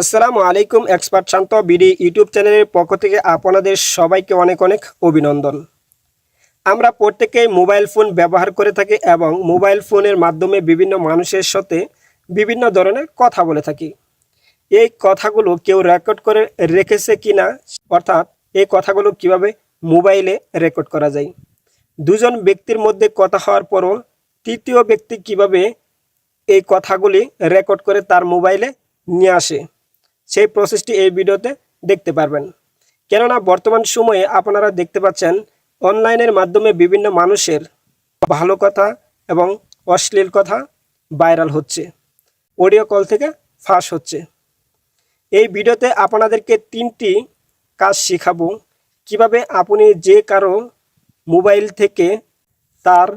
আসসালামু আলাইকুম, এক্সপার্ট শান্ত BD YouTube চ্যানেলের পক্ষ থেকে আপনাদের সবাইকে অনেক অনেক অভিনন্দন। আমরা প্রত্যেকেই মোবাইল ফোন ব্যবহার করে থাকি এবং মোবাইল ফোনের মাধ্যমে বিভিন্ন মানুষের সাথে বিভিন্ন ধরনের কথা বলে থাকি। এই কথাগুলো কেউ রেকর্ড করে রেখেছে কিনা, অর্থাৎ এই কথাগুলো কীভাবে মোবাইলে রেকর্ড করা যায়? দুজন ব্যক্তির মধ্যে কথা হওয়ার পরও তৃতীয় ব্যক্তি কীভাবে এই কথাগুলি রেকর্ড করে তার মোবাইলে নিয়ে আসে? সেই প্রসেসটি এই ভিডিওতে দেখতে পারবেন। কেননা বর্তমান সময়ে আপনারা দেখতে পাচ্ছেন, অনলাইনের মাধ্যমে বিভিন্ন মানুষের ভালো কথা এবং অশ্লীল কথা ভাইরাল হচ্ছে। অডিও কল থেকে ফাঁস হচ্ছে। এই ভিডিওতে আপনাদেরকে তিনটি কাজ শেখাবো। কীভাবে আপনি যে কারও মোবাইল থেকে তার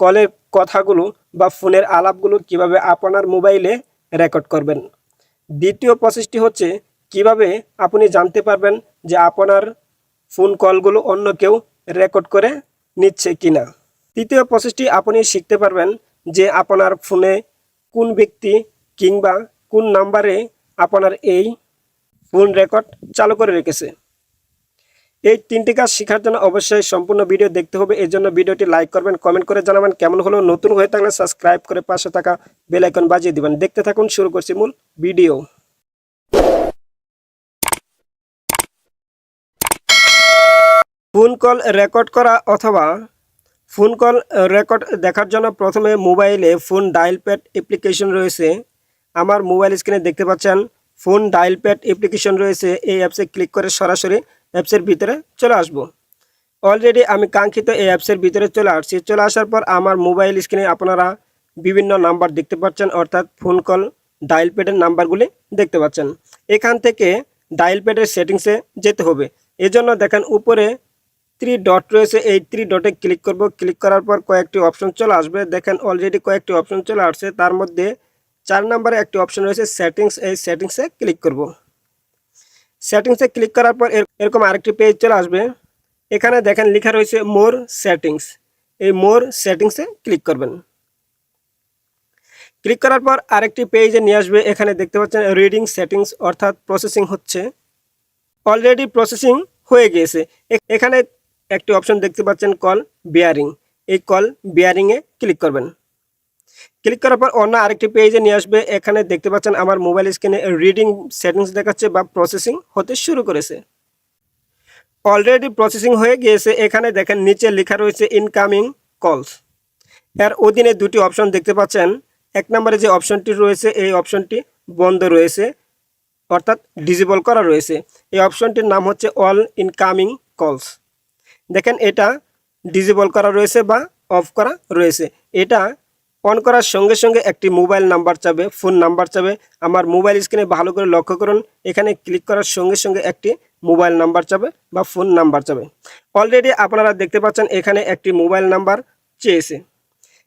কলের কথাগুলো বা ফোনের আলাপগুলো কীভাবে আপনার মোবাইলে রেকর্ড করবেন। দ্বিতীয় প্রসেসটি হচ্ছে কীভাবে আপনি জানতে পারবেন যে আপনার ফোন কলগুলো অন্য কেউ রেকর্ড করে নিচ্ছে কিনা। তৃতীয় প্রসেসটি আপনি শিখতে পারবেন যে আপনার ফোনে কোন ব্যক্তি কিংবা কোন নাম্বারে আপনার এই ফোন রেকর্ড চালু করে রেখেছে। এই তিনটি কাজ শেখার জন্য অবশ্যই সম্পূর্ণ ভিডিও দেখতে হবে। এর জন্য ভিডিওটি লাইক করবেন কমেন্ট করে জানাবেন। কেমন হলো, নতুন হয়ে থাকলে সাবস্ক্রাইব করে পাশে থাকা বেল আইকন বাজিয়ে দিবেন। দেখতে থাকুন, শুরু করছি মূল ভিডিও। ফোন কল রেকর্ড করা অথবা ফোন কল রেকর্ড দেখার জন্য প্রথমে মোবাইলে ফোন ডায়াল প্যাড অ্যাপ্লিকেশন রয়েছে। আমার মোবাইল স্ক্রিনে দেখতে পাচ্ছেন ফোন ডায়াল প্যাড অ্যাপ্লিকেশন রয়েছে। এই অ্যাপসে ক্লিক করে সরাসরি অ্যাপসের ভিতরে চলে আসব। অলরেডি আমি কাঙ্ক্ষিত এই অ্যাপসের ভিতরে চলে আসছি। চলে আসার পর আমার মোবাইল স্ক্রিনে আপনারা বিভিন্ন নাম্বার দেখতে পাচ্ছেন, অর্থাৎ ফোন কল ডায়াল প্যাডের নাম্বারগুলি দেখতে পাচ্ছেন। এখান থেকে ডায়াল প্যাডের সেটিংসে যেতে হবে। এজন্য দেখেন উপরে থ্রি ডট রয়েছে। এই থ্রি ডটে ক্লিক করব। ক্লিক করার পর কয়েকটি অপশন চলে আসবে। দেখেন অলরেডি কয়েকটি অপশন চলে আসছে। তার মধ্যে চার নম্বরে একটি অপশন রয়েছে সেটিংস এই সেটিংসে ক্লিক করব। সেটিংসে ক্লিক করার পর এরকম আরেকটি পেজ চলে আসবে। এখানে দেখেন লেখা রয়েছে মোর সেটিংস এই মোর সেটিংসে ক্লিক করবেন। ক্লিক করার পর আরেকটি পেজে নিয়ে আসবে। এখানে দেখতে পাচ্ছেন রিডিং সেটিংস অর্থাৎ প্রসেসিং হচ্ছে। অলরেডি প্রসেসিং হয়ে গিয়েছে। এখানে একটি অপশন দেখতে পাচ্ছেন কল বিয়ারিং এই কল বিয়ারিংয়ে ক্লিক করবেন। ক্লিক করার পর অন্য আরেকটি পেজে নিয়ে আসবে। এখানে দেখতে পাচ্ছেন আমার মোবাইল স্ক্রিনে রিডিং সেটিংস দেখাচ্ছে বা প্রসেসিং হতে শুরু করেছে। অলরেডি প্রসেসিং হয়ে গিয়েছে। এখানে দেখেন নিচে লেখা রয়েছে ইনকামিং কলস এর অধীনে দুটি অপশন দেখতে পাচ্ছেন। এক নম্বরে যে অপশনটি রয়েছে, এই অপশনটি বন্ধ রয়েছে, অর্থাৎ ডিজেবল করা রয়েছে। এই অপশনটির নাম হচ্ছে অল ইনকামিং কলস দেখেন এটা ডিজেবল করা রয়েছে বা অফ করা রয়েছে। এটা অন করার সঙ্গে সঙ্গে একটি মোবাইল নাম্বার চাবে, ফোন নাম্বার চাবে। আমার মোবাইল স্ক্রিনে ভালো করে লক্ষ্য করুন। এখানে ক্লিক করার সঙ্গে সঙ্গে একটি মোবাইল নাম্বার চাবে বা ফোন নাম্বার চাবে। অলরেডি আপনারা দেখতে পাচ্ছেন এখানে একটি মোবাইল নাম্বার চেয়েছে।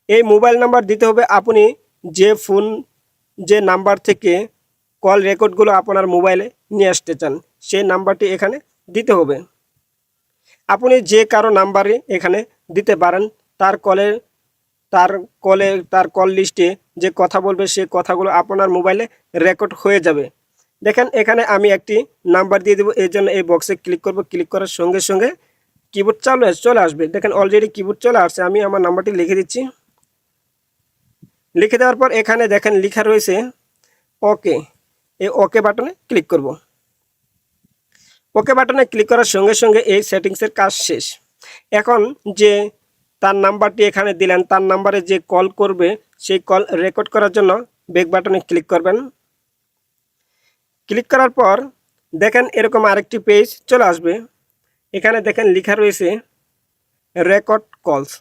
এই মোবাইল নাম্বার দিতে হবে আপনি যে ফোন, যে নাম্বার থেকে কল রেকর্ডগুলো আপনার মোবাইলে নিয়ে আসতে চান, সেই নাম্বারটি এখানে দিতে হবে। আপনি যে কারও নাম্বারে এখানে দিতে পারেন, তার কলের তার কলে, তার কল লিস্টে যে কথা বলবে, সে কথাগুলো আপনার মোবাইলে রেকর্ড হয়ে যাবে। দেখেন, এখানে আমি একটি নাম্বার দিয়ে দেবো। এই জন্য এই বক্সে ক্লিক করব। ক্লিক করার সঙ্গে সঙ্গে কিবোর্ড চালু, চলে আসবে। দেখেন অলরেডি কিবোর্ড চলে আসছে। আমি আমার নাম্বারটি লিখে দিচ্ছি। লিখে দেওয়ার পর এখানে দেখেন, লেখা রয়েছে ওকে এই ওকে বাটনে ক্লিক করব। ওকে বাটনে ক্লিক করার সঙ্গে সঙ্গে এই সেটিংসের কাজ শেষ। এখন যে তার নাম্বারটি এখানে দিলেন। তার নাম্বারে যে কল করবে, সেই কল রেকর্ড করার জন্য বেক বাটনে ক্লিক করবেন। ক্লিক করার পর দেখেন এরকম আরেকটি পেজ চলে আসবে। এখানে দেখেন লেখা রয়েছে, রেকর্ড কলস।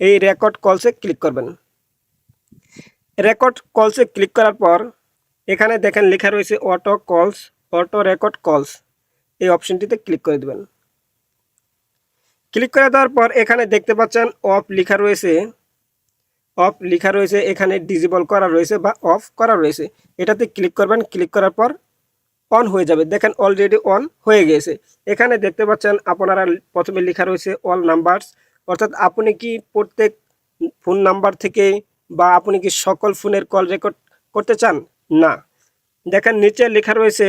এই রেকর্ড কলসে ক্লিক করবেন। রেকর্ড কলসে ক্লিক করার পর এখানে দেখেন লেখা রয়েছে, অটো কলস, অটো রেকর্ড কলস। এই অপশনটিতে ক্লিক করে দেবেন। ক্লিক করে দেওয়ার পর এখানে দেখতে পাচ্ছেন অফ লেখা রয়েছে। অফ লেখা রয়েছে, এখানে ডিজেবল করা রয়েছে বা অফ করা রয়েছে। এটাতে ক্লিক করবেন, ক্লিক করার পর অন হয়ে যাবে। দেখেন অলরেডি অন হয়ে গিয়েছে এখানে দেখতে পাচ্ছেন আপনারা প্রথমে লেখা রয়েছে অল নাম্বারস অর্থাৎ আপনি কি প্রত্যেক ফোন নাম্বার থেকে বা আপনি কি সকল ফোনের কল রেকর্ড করতে চান? না। দেখেন নিচে লেখা রয়েছে,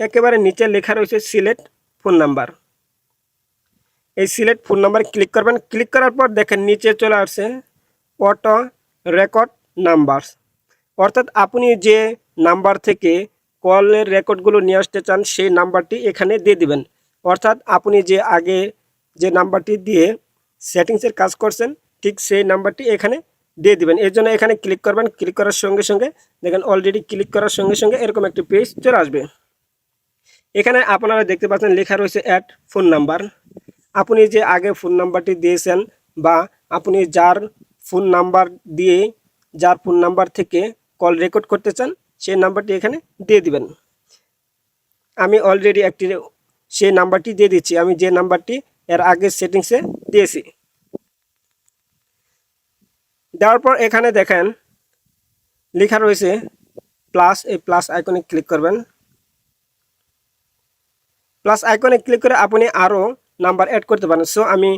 একেবারে নিচে লেখা রয়েছে সিলেক্ট ফোন নাম্বার এই সিলেক্ট ফোন নাম্বার ক্লিক করবেন। ক্লিক করার পর দেখেন নিচে চলে আসছে অটো রেকর্ড নাম্বার অর্থাৎ আপনি যে নাম্বার থেকে কলের রেকর্ডগুলো নিয়ে আসতে চান, সেই নাম্বারটি এখানে দিয়ে দিবেন। অর্থাৎ আপনি যে আগে যে নাম্বারটি দিয়ে সেটিংসের কাজ করছেন, ঠিক সেই নাম্বারটি এখানে দিয়ে দিবেন। এর জন্য এখানে ক্লিক করবেন। ক্লিক করার সঙ্গে সঙ্গে দেখেন অলরেডি ক্লিক করার সঙ্গে সঙ্গে এরকম একটি পেজ চলে আসবে। এখানে আপনারা দেখতে পাচ্ছেন লেখা রয়েছে অ্যাড ফোন নাম্বার আপনি যে আগে ফোন নাম্বারটি দিয়েছেন বা আপনি যার ফোন নাম্বার দিয়ে যার ফোন নাম্বার থেকে কল রেকর্ড করতে চান, সেই নাম্বারটি এখানে দিয়ে দিবেন। আমি অলরেডি একটি সেই নাম্বারটি দিয়ে দিচ্ছি। আমি যে নাম্বারটি এর আগে সেটিংসে দিয়েছি। দেওয়ার পর এখানে দেখেন, লেখা রয়েছে প্লাস এই প্লাস আইকনে ক্লিক করবেন। প্লাস আইকনে ক্লিক করে আপনি আরও নাম্বার অ্যাড করতে পারেন। সো আমি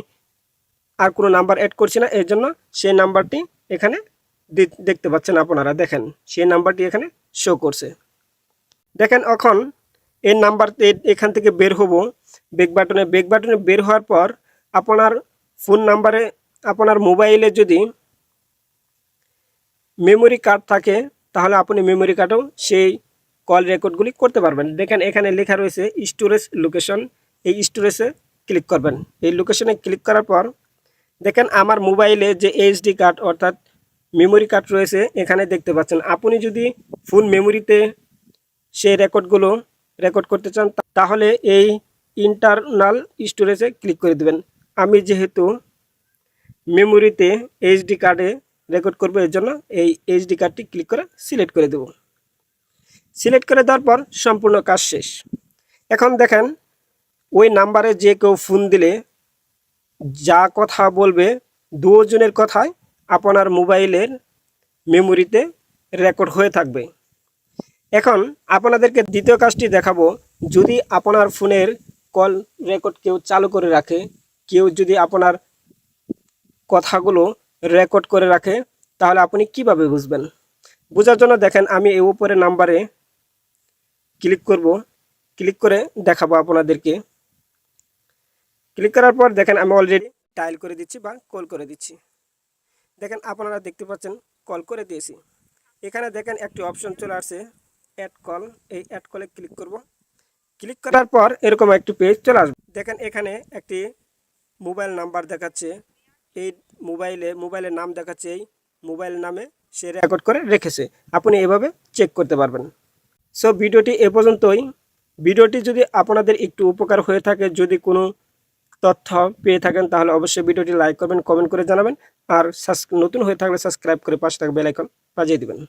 আর কোনো নাম্বার অ্যাড করছি না এর জন্য সেই নাম্বারটি এখানে দেখতে পাচ্ছেন আপনারা, দেখেন। সেই নাম্বারটি এখানে শো করছে। দেখেন, এখন এই নাম্বার এখান থেকে বের হব। বেক বাটনে বেক বাটনে বের হওয়ার পর আপনার ফোন নাম্বারে আপনার মোবাইলে যদি মেমোরি কার্ড থাকে, তাহলে আপনি মেমোরি কার্ডেও সেই কল রেকর্ডগুলি করতে পারবেন। দেখেন, এখানে লেখা রয়েছে স্টোরেজ লোকেশন এই স্টোরেজে ক্লিক করবেন। এই লোকেশনে ক্লিক করার পর দেখেন আমার মোবাইলে যে এইচডি কার্ড অর্থাৎ মেমোরি কার্ড রয়েছে, এখানে দেখতে পাচ্ছেন। আপনি যদি ফুল মেমোরিতে সেই রেকর্ডগুলো রেকর্ড করতে চান তাহলে এই ইন্টারনাল স্টোরেজে ক্লিক করে দেবেন। আমি যেহেতু মেমোরিতে এইচডি কার্ডে রেকর্ড করব, এর জন্য এই এইচডি কার্ডটি ক্লিক করে সিলেক্ট করে দেব। সিলেক্ট করে দেওয়ার পর সম্পূর্ণ কাজ শেষ। এখন দেখেন ওই নাম্বারে যে কেউ ফোন দিলে যা কথা বলবে দুজনের কথাই আপনার মোবাইলের মেমোরিতে রেকর্ড হয়ে থাকবে। এখন আপনাদেরকে দ্বিতীয় কাজটি দেখাবো। যদি আপনার ফোনের কল রেকর্ড কেউ চালু করে রাখে, কেউ যদি আপনার কথাগুলো রেকর্ড করে রাখে, তাহলে আপনি কীভাবে বুঝবেন? বোঝার জন্য দেখেন, আমি এই উপরে নাম্বারে ক্লিক করব। ক্লিক করে দেখাবো আপনাদেরকে। ক্লিক করার পর দেখেন আমি অলরেডি ডায়াল করে দিচ্ছি বা কল করে দিচ্ছি। দেখেন আপনারা দেখতে পাচ্ছেন কল করে দিয়েছি। এখানে দেখেন একটি অপশন চলে আসছে অ্যাড কল এই অ্যাড কলে ক্লিক করব। ক্লিক করার পর এরকম একটি পেজ চলে আসবে। দেখেন এখানে একটি মোবাইল নাম্বার দেখাচ্ছে। এই মোবাইলে মোবাইলের নাম দেখাচ্ছে, এই মোবাইল নামে সে রেকর্ড করে রেখেছে। আপনি এভাবে চেক করতে পারবেন। সো ভিডিওটি এ পর্যন্তই। ভিডিওটি যদি আপনাদের একটু উপকার হয়ে থাকে, যদি কোনো তথ্য পেয়ে থাকেন, তাহলে অবশ্যই ভিডিওটি লাইক করবেন কমেন্ট করে জানাবেন, আর নতুন হয়ে থাকলে সাবস্ক্রাইব করে পাশে থাকা বেলাইকন বাজিয়ে দিবেন।